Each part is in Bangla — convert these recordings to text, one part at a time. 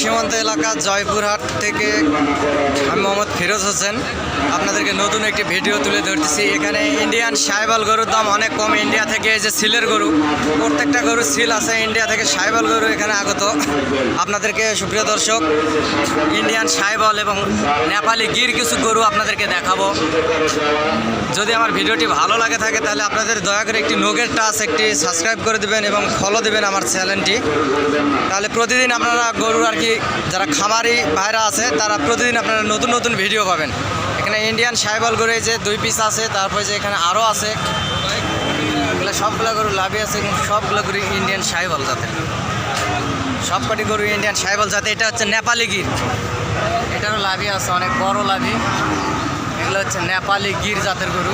সীমান্ত এলাকা জয়পুরহাট থেকে আমি মোহাম্মদ ফিরোজ হোসেন। আপনাদেরকে নতুন একটি ভিডিও তুলে ধরতেছি। এখানে ইন্ডিয়ান সাইবাল গরুর দাম অনেক কম। ইন্ডিয়া থেকে এই যে সিলের গরু, প্রত্যেকটা গরু সিল আছে। ইন্ডিয়া থেকে সাইবাল গরু এখানে আগত। আপনাদেরকে সুপ্রিয় দর্শক, ইন্ডিয়ান সাইবল এবং নেপালি গির কিছু গরু আপনাদেরকে দেখাবো। যদি আমার ভিডিওটি ভালো লাগে থাকে, তাহলে আপনাদের দয়া করে একটি নোগের টাচ, একটি সাবস্ক্রাইব করে দিবেন এবং ফলো দিবেন আমার চ্যানেলটি। তাহলে প্রতিদিন আপনারা গরুর আর কি যারা খামারি ভাইরা আছে, তারা প্রতিদিন আপনারা নতুন নতুন ভিডিও পাবেন। এখানে ইন্ডিয়ান সাইবল গরু যে দুই পিস আছে, তারপরে যে এখানে আরও আছে, এগুলো সবগুলো গরু লাভই আছে এবং সবগুলো গরু ইন্ডিয়ান সাইবল জাতের। সবকটি গরু ইন্ডিয়ান সাইবল জাতে, এটা হচ্ছে নেপালি গির। এটারও লাভই আছে, অনেক বড় লাভি এগুলো হচ্ছে নেপালি গির জাতের গরু।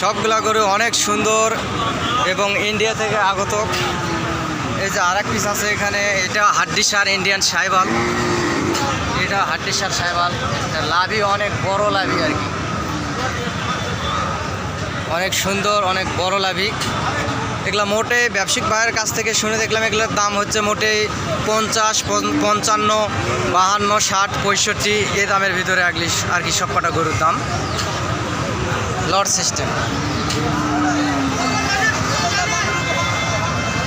সবগুলা গরু অনেক সুন্দর এবং ইন্ডিয়া থেকে আগত। এই যে আর এক পিস আছে এখানে, এটা হাড্ডি সার ইন্ডিয়ান সাইবাল। এটা হাড্ডি সার সাইবাল লাভি, অনেক বড় লাভি আর কি। অনেক সুন্দর, অনেক বড় লাভি। এগুলো মোটে ব্যবসায়িক ভাইয়ের কাছ থেকে শুনে দেখলাম, এগুলোর দাম হচ্ছে মোটে পঞ্চাশ পঞ্চান্ন, বাহান্ন, ষাট, পঁয়ষট্টি, এ দামের ভিতরে আগলি আর কি সব কটা গরুর দাম। লর্ড সিস্টেম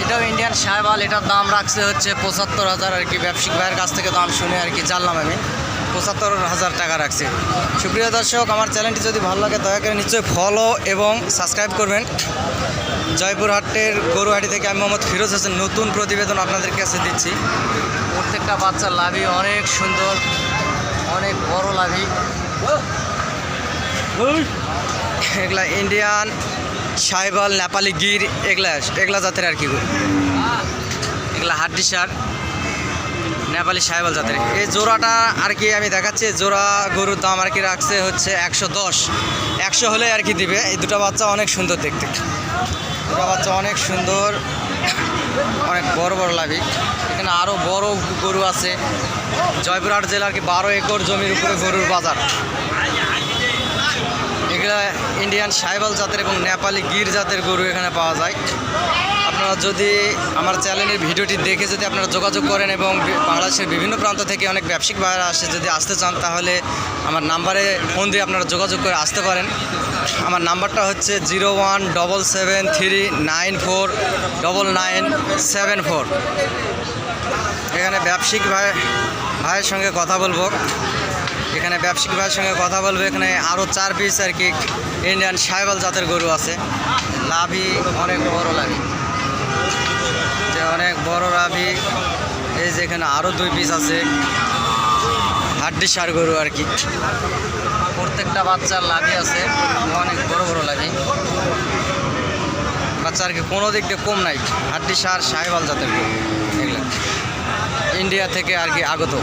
এটাও ইন্ডিয়ান সাহেবাল এটার দাম রাখছে হচ্ছে পঁচাত্তর হাজার আর কি। ব্যবসায়িক ভাইয়ের কাছ থেকে দাম শুনে আর কি জানলাম আমি। পঁচাত্তর হাজার টাকা রাখছে। সুপ্রিয় দর্শক আমার চ্যানেলটি যদি ভালো লাগে দয়া করে নিশ্চয়ই ফলো এবং সাবস্ক্রাইব করবেন। জয়পুরহাটের গরুহাটি থেকে আমি মোহাম্মদ ফিরোজ হোসেন। নতুন প্রতিবেদন আপনাদের কাছে দিচ্ছি। প্রত্যেকটা বাচ্চার লাভি অনেক সুন্দর অনেক বড় লাভি এগুলা ইন্ডিয়ান সাইবাল নেপালি গির, এগুলা এগুলা জাতের আর কি গরু। এগুলা হাড্ডি সার, নেপালি সাইবাল জাতের। এই জোড়াটা আর কি আমি দেখাচ্ছি জোড়া গরুর দাম আর কি রাখছে হচ্ছে একশো দশ। একশো হলে আর কি দিবে। এই দুটো বাচ্চা অনেক সুন্দর দেখতে। দুটো বাচ্চা অনেক সুন্দর, অনেক বড় বড় লাভি। এখানে আরও বড় গরু আছে। জয়পুরহাট জেলার কি বারো একর জমির উপরে গরুর বাজার। ইন্ডিয়ান সাইবাল জাতের এবং নেপালি গির জাতের গরু এখানে পাওয়া যায়। আপনারা যদি আমার চ্যানেলের ভিডিওটি দেখে যদি আপনারা যোগাযোগ করেন এবং বাংলাদেশের বিভিন্ন প্রান্ত থেকে অনেক ব্যবসায়িক ভাইরা আসে, যদি আসতে চান, তাহলে আমার নাম্বারে ফোন দিয়ে আপনারা যোগাযোগ করে আসতে পারেন। আমার নাম্বারটা হচ্ছে zero one double seven three nine four double nine seven four. এখানে ব্যবসায়িক ভাই ভাইয়ের সঙ্গে কথা বলব। এখানে ব্যবসায়িক ভাইয়ের সঙ্গে কথা বলব। এখানে আরও চার পিস আর কি ইন্ডিয়ান সাইবাল জাতের গরু আছে। লাভি অনেক বড় লাভি। যে অনেক বড় লাভি। এই যে এখানে আরও দুই পিস আছে। হাড্ডি সার গরু আর কি। প্রত্যেকটা বাচ্চার লাভি আছে। অনেক বড় বড় লাভি। বাচ্চা আর কি কোনো দিক দিয়ে কম নাই। হাড্ডি সার সাহেবাল জাতের গরু। ইন্ডিয়া থেকে আর কি আগত।